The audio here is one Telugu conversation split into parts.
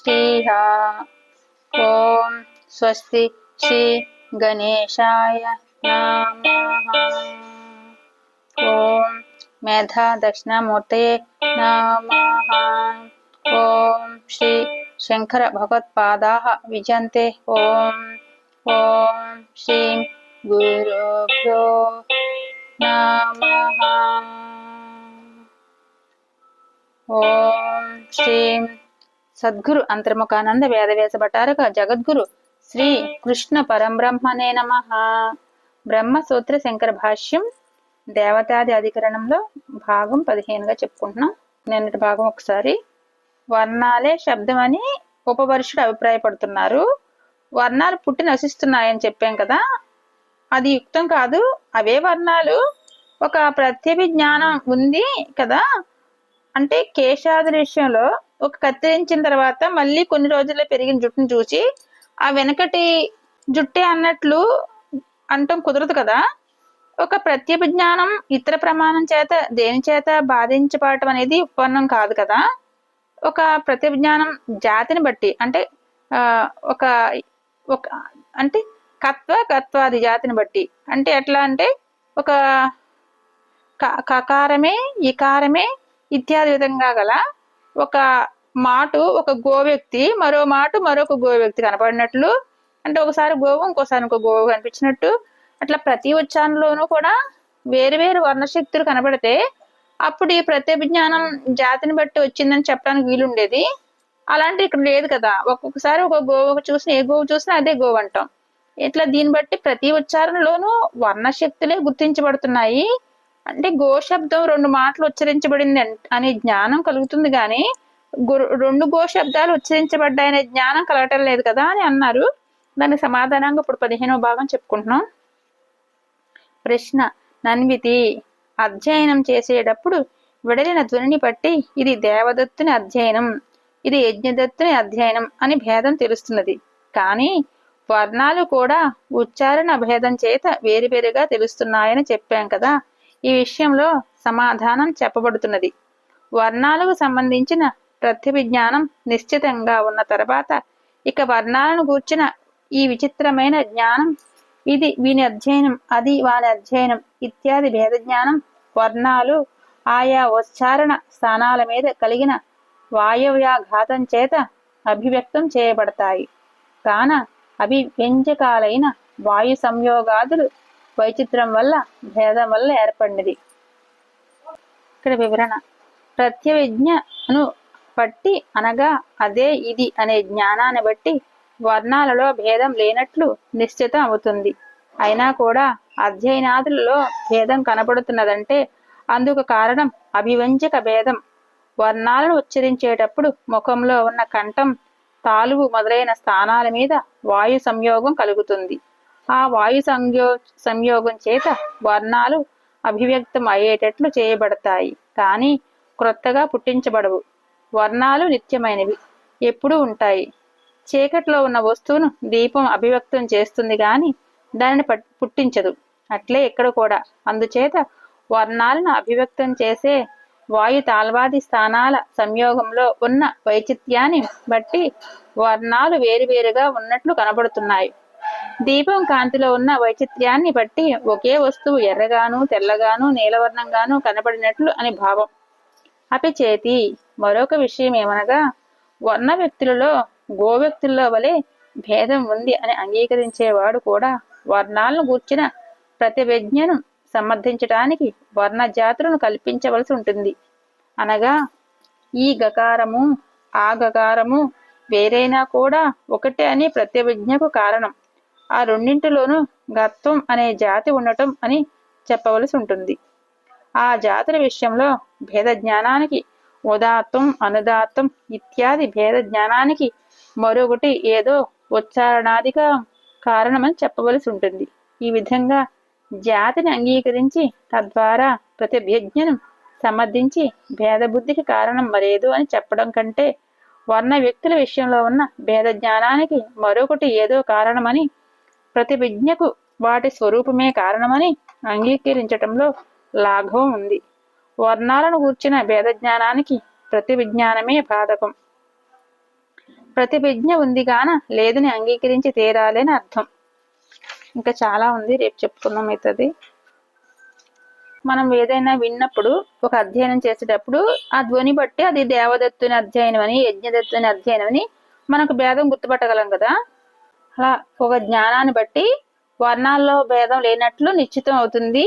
శ్రీహ ఓం స్వస్తి శ్రీ గణేశాయ నమః ఓం మేధా దక్షిణామూర్తయే నమః ఓం శ్రీ శంకర భగవత్పాదాः విజయంతే ఓం ఓం శ్రీం గురుభ్యో నమః ఓం శ్రీం సద్గురు అంతర్ముఖానంద వేదవేశ భటారక జగద్గురు శ్రీ కృష్ణ పరంబ్రహ్మనే నమ. బ్రహ్మసూత్ర శంకర భాష్యం దేవతాది అధికరణంలో భాగం పదిహేనుగా చెప్పుకుంటున్నాం. నిన్నటి భాగం ఒకసారి. వర్ణాలే శబ్దం అని ఉపవరుషుడు అభిప్రాయపడుతున్నారు. వర్ణాలు పుట్టి నశిస్తున్నాయని చెప్పాం కదా. అది యుక్తం కాదు. అవే వర్ణాలు. ఒక ప్రత్యభిజ్ఞానం ఉంది కదా. అంటే కేశాది విషయంలో ఒక కత్తిరించిన తర్వాత మళ్ళీ కొన్ని రోజుల్లో పెరిగిన జుట్టును చూసి ఆ వెనకటి జుట్టే అన్నట్లు అంటం కుదరదు కదా. ఒక ప్రత్యభిజ్ఞానం ఇతర ప్రమాణం చేత దేని చేత బాధించబడటం అనేది ఉత్పన్నం కాదు కదా. ఒక ప్రత్యభిజ్ఞానం జాతిని బట్టి అంటే ఒక ఒక అంటే కత్వ కత్వాది జాతిని బట్టి అంటే ఎట్లా అంటే ఒక క- కకారమే ఇకారమే ఇత్యాది విధంగా గల ఒక మాటు ఒక గో వ్యక్తి మరో మాటు మరొక గో వ్యక్తి కనపడినట్లు అంటే ఒకసారి గోవు ఇంకోసారి ఇంకో గోవు కనిపించినట్టు అట్లా ప్రతి ఉచ్చారణలోనూ కూడా వేరు వేరు వర్ణశక్తులు కనబడితే అప్పుడు ఈ ప్రత్యభిజ్ఞానం జాతిని బట్టి వచ్చిందని చెప్పడానికి వీలుండేది. అలాంటి ఇక్కడ లేదు కదా. ఒక్కొక్కసారి ఒక గోవు చూసిన ఏ గోవు చూసినా అదే గోవు అంటాం. ఇట్లా దీన్ని బట్టి ప్రతి ఉచ్చారణలోనూ వర్ణశక్తులే గుర్తించబడుతున్నాయి. అంటే గోశబ్దం రెండు మాటలు ఉచ్చరించబడింది అనే జ్ఞానం కలుగుతుంది కానీ రెండు గో శబ్దాలు ఉచ్చరించబడ్డాయనే జ్ఞానం కలగటం లేదు కదా అని అన్నారు. దానికి సమాధానంగా ఇప్పుడు పదిహేనవ భాగం చెప్పుకుంటున్నాం. ప్రశ్న నన్వితి అధ్యయనం చేసేటప్పుడు విడలిన ధ్వనిని బట్టి ఇది దేవదత్తుని అధ్యయనం ఇది యజ్ఞదత్తుని అధ్యయనం అని భేదం తెలుస్తున్నది. కానీ వర్ణాలు కూడా ఉచ్చారణ భేదం చేత వేరువేరుగా తెలుస్తున్నాయని చెప్పాం కదా. ఈ విషయంలో సమాధానం చెప్పబడుతున్నది. వర్ణాలకు సంబంధించిన ప్రతిభిజ్ఞానం నిశ్చితంగా ఉన్న తర్వాత ఇక వర్ణాలను గూర్చిన ఈ విచిత్రమైన జ్ఞానం ఇది వీని అధ్యయనం అది వాని అధ్యయనం ఇత్యాది భేద జ్ఞానం వర్ణాలు ఆయా ఉచ్చారణ స్థానాల మీద కలిగిన వాయవ్యాఘాతం చేత అభివ్యక్తం చేయబడతాయి. కాన అభివ్యంజకాలైన వాయు సంయోగాదులు వైచిత్రం వల్ల భేదం వల్ల ఏర్పడినది. ఇక్కడ వివరణ. ప్రత్యవిజ్ఞను బట్టి అనగా అదే ఇది అనే జ్ఞానాన్ని బట్టి వర్ణాలలో భేదం లేనట్లు నిశ్చితం అవుతుంది. అయినా కూడా అధ్యయనాదులలో భేదం కనబడుతున్నదంటే అందుకు కారణం అభివంచక భేదం. వర్ణాలను ఉచ్చరించేటప్పుడు ముఖంలో ఉన్న కంఠం తాలువు మొదలైన స్థానాల మీద వాయు సంయోగం కలుగుతుంది. ఆ వాయు సంయో సంయోగం చేత వర్ణాలు అభివ్యక్తం అయ్యేటట్లు చేయబడతాయి. కానీ క్రొత్తగా పుట్టించబడవు. వర్ణాలు నిత్యమైనవి ఎప్పుడూ ఉంటాయి. చీకట్లో ఉన్న వస్తువును దీపం అభివ్యక్తం చేస్తుంది కానీ దానిని పట్- పుట్టించదు. అట్లే ఇక్కడ కూడా. అందుచేత వర్ణాలను అభివ్యక్తం చేసే వాయు తాల్వాది స్థానాల సంయోగంలో ఉన్న వైచిత్యాన్ని బట్టి వర్ణాలు వేరువేరుగా ఉన్నట్లు కనబడుతున్నాయి. దీపం కాంతిలో ఉన్న వైచిత్ర్యాన్ని బట్టి ఒకే వస్తువు ఎర్రగాను తెల్లగాను నీలవర్ణంగాను కనబడినట్లు అని భావం. అపిచేతి మరొక విషయం ఏమనగా వర్ణ వ్యక్తులలో గో వ్యక్తుల్లో వలె భేదం ఉంది అని అంగీకరించేవాడు కూడా వర్ణాలను గూర్చిన ప్రతివిజ్ఞను సమర్థించడానికి వర్ణ జాతులను కల్పించవలసి ఉంటుంది. అనగా ఈ గకారము ఆ గకారము వేరైనా కూడా ఒకటే అని ప్రత్యవిజ్ఞకు కారణం. ఆ రెండింటిలోనూ గత్వం అనే జాతి ఉండటం అని చెప్పవలసి ఉంటుంది. ఆ జాతుల విషయంలో భేద జ్ఞానానికి ఉదాత్తం అనుదాత్తం ఇత్యాది భేద జ్ఞానానికి మరొకటి ఏదో ఉచ్చారణాదిగా కారణమని చెప్పవలసి ఉంటుంది. ఈ విధంగా జాతిని అంగీకరించి తద్వారా ప్రతిభ్యజ్ఞను సమర్థించి భేదబుద్ధికి కారణం మరేదో అని చెప్పడం కంటే వర్ణ వ్యక్తుల విషయంలో ఉన్న భేద జ్ఞానానికి మరొకటి ఏదో కారణమని ప్రతి విజ్ఞకు వాటి స్వరూపమే కారణమని అంగీకరించటంలో లాఘవం ఉంది. వర్ణాలను గూర్చిన భేద జ్ఞానానికి ప్రతి విజ్ఞానమే బాధకం. ప్రతి విజ్ఞ ఉంది గాన లేదని అంగీకరించి తీరాలని అర్థం. ఇంకా చాలా ఉంది రేపు చెప్పుకుందాం అవుతుంది మనం ఏదైనా విన్నప్పుడు ఒక అధ్యయనం చేసేటప్పుడు ఆ ధ్వని బట్టి అది దేవదత్తుని అధ్యయనం అని యజ్ఞదత్తుని అధ్యయనం అని మనకు భేదం గుర్తుపట్టగలం కదా. అలా ఒక జ్ఞానాన్ని బట్టి వర్ణాల్లో భేదం లేనట్లు నిశ్చితం అవుతుంది.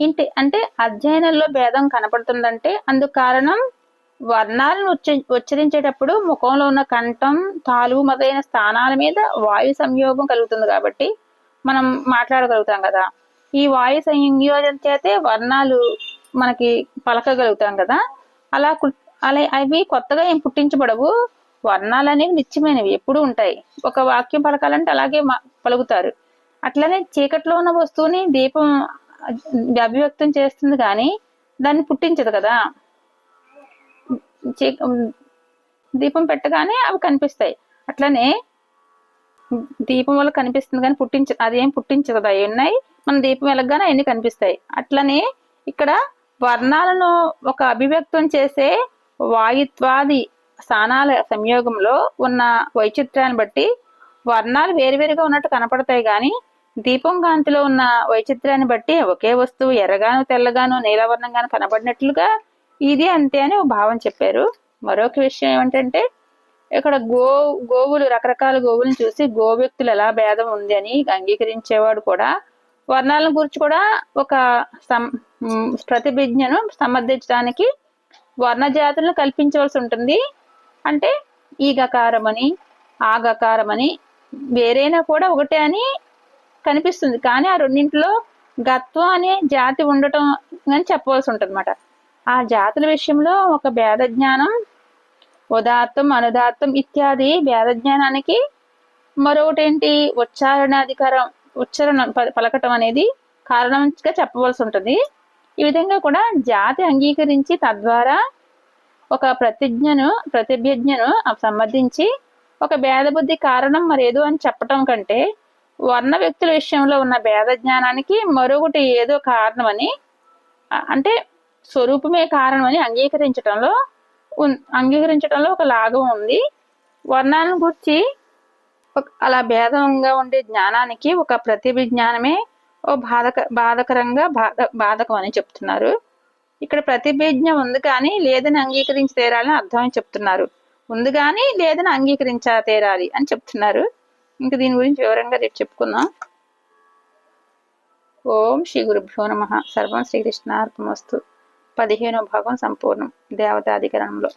ఇంటి అంటే అధ్యయనంలో భేదం కనపడుతుందంటే అందుకు కారణం వర్ణాలను ఉచ్చ ఉచ్చరించేటప్పుడు ముఖంలో ఉన్న కంఠం తాలు మొదలైన స్థానాల మీద వాయు సంయోగం కలుగుతుంది కాబట్టి మనం మాట్లాడగలుగుతాం కదా. ఈ వాయు సంయోజన చేతే వర్ణాలు మనకి పలకగలుగుతాం కదా. అలా అలా అవి కొత్తగా ఏం పుట్టించబడవు. వర్ణాలు అనేవి నిత్యమైనవి ఎప్పుడు ఉంటాయి. ఒక వాక్యం పలకాలంటే అలాగే పలుకుతారు. అట్లనే చీకట్లో ఉన్న వస్తువుని దీపం అభివ్యక్తం చేస్తుంది కానీ దాన్ని పుట్టించదు కదా. దీపం పెట్టగానే అవి కనిపిస్తాయి. అట్లనే దీపం వల్ల కనిపిస్తుంది కానీ పుట్టించ అదేం పుట్టించదు. అవి ఉన్నాయి. మన దీపం వెళ్ళగానే అవన్నీ కనిపిస్తాయి. అట్లనే ఇక్కడ వర్ణాలను ఒక అభివ్యక్తం చేసే వాయుత్వాది స్థానాల సంయోగంలో ఉన్న వైచిత్రాన్ని బట్టి వర్ణాలు వేరువేరుగా ఉన్నట్టు కనపడతాయి కానీ దీపం కాంతిలో ఉన్న వైచిత్రాన్ని బట్టి ఒకే వస్తువు ఎర్రగాను తెల్లగాను నీలవర్ణంగాను కనబడినట్లుగా ఇది అంతే అని భావం చెప్పారు. మరొక విషయం ఏమిటంటే ఇక్కడ గో గోవులు రకరకాల గోవులను చూసి గో వ్యక్తులు ఎలా భేదం ఉంది అని అంగీకరించేవాడు కూడా వర్ణాలను గురించి కూడా ఒక సం ప్రతిభిజ్ఞను సమర్థించడానికి వర్ణ జాతులను కల్పించవలసి ఉంటుంది. అంటే ఈ గకారం అని ఆ గకారం అని వేరైనా కూడా ఒకటే అని కనిపిస్తుంది. కానీ ఆ రెండింటిలో గత్వం అనే జాతి ఉండటం అని చెప్పవలసి ఉంటుంది అనమాట ఆ జాతుల విషయంలో ఒక భేద జ్ఞానం ఉదాత్తం అనుదాత్తం ఇత్యాది భేద జ్ఞానానికి మరొకటి ఏంటి ఉచ్చారణాధికారం ఉచ్చారణ పలకటం అనేది కారణంగా చెప్పవలసి ఉంటుంది. ఈ విధంగా కూడా జాతి అంగీకరించి తద్వారా ఒక ప్రతిజ్ఞను ప్రతిభ్యజ్ఞను సంబంధించి ఒక భేదబుద్ధి కారణం మరేదో అని చెప్పటం కంటే వర్ణ వ్యక్తుల విషయంలో ఉన్న భేద జ్ఞానానికి మరొకటి ఏదో కారణమని అంటే స్వరూపమే కారణమని అంగీకరించటంలో అంగీకరించడంలో ఒక లాభం ఉంది. వర్ణాలను గురించి అలా భేదంగా ఉండే జ్ఞానానికి ఒక ప్రతిభిజ్ఞానమే ఓ బాధక బాధకరంగా బాధ బాధకం అని చెప్తున్నారు. ఇక్కడ ప్రతిభిజ్ఞ ఉంది కానీ లేదని అంగీకరించి తీరాలని అర్థమని చెప్తున్నారు. ఉంది కానీ లేదని అంగీకరించా తీరాలి అని చెప్తున్నారు. ఇంకా దీని గురించి వివరంగా రేపు చెప్పుకుందాం. ఓం శ్రీ గురుభ్యో నమ. సర్వం శ్రీకృష్ణార్పమస్తు పదిహేనో భాగం సంపూర్ణం. దేవతాధికరణంలో.